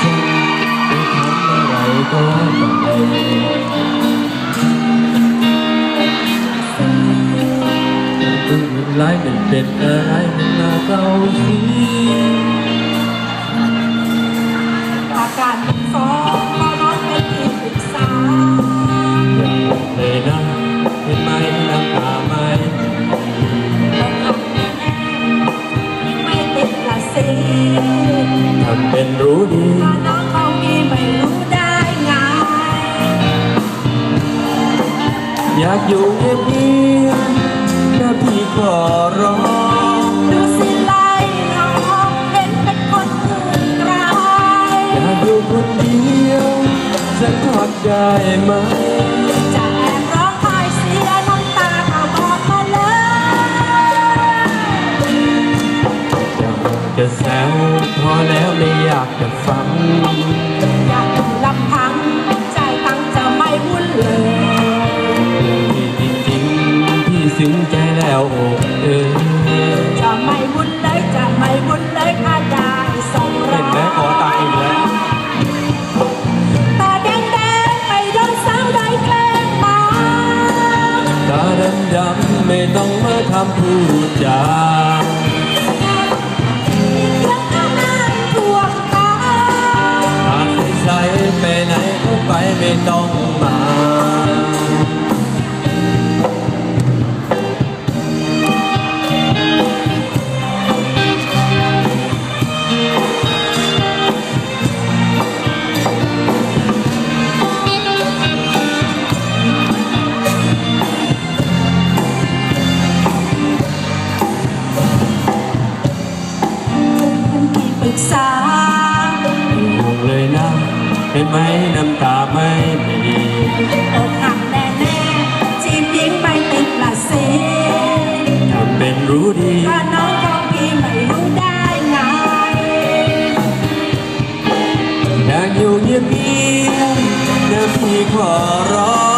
ฉันจะทำอไรก็ไปตึงมันร้ายมันเป็นอะไรมาเกาสีอาการสองก็องเป็ที่ปรึกาอย่าบอนเห็นไหมน้ำตาไหมไม่ติดละสิทำเป็นรู้ดี อยากอยู่เงียบๆถ้าพี่ขอร้อง ดูสิไล่น้องเห็นเป็นคนอื่นไรอยากอยู่คนเดียวสักพักได้ไหม จะแอบร้องไห้เสียน้ำตาเอาอกมาเลยอยากจะแซวพอแล้วไม่อยากจะฟัง ซึ้งใจแล้วโอ้เออจะไม่วุ่นเลยจะไม่วุ่นเลยถ้าได้สองเห็เรานไหมขอตังค์อีกแล้วตาแดงแดงไปโดนสาวใดแกล้งมาตาดำดำๆไม่ต้องมาทำพูดจายังเอาหน้าทวงตาหากใสๆไปไหนก็ไปไม่ต้องมา เลยนะเห็นไหมน้ำตาไม่มีอกหักแน่แน่จีบหญิงไปติดละสีทำเป็นรู้ดีถ้าน้องของพี่ไม่รู้ได้ไงนางอยู่เงียบๆนะพี่ขอร้อง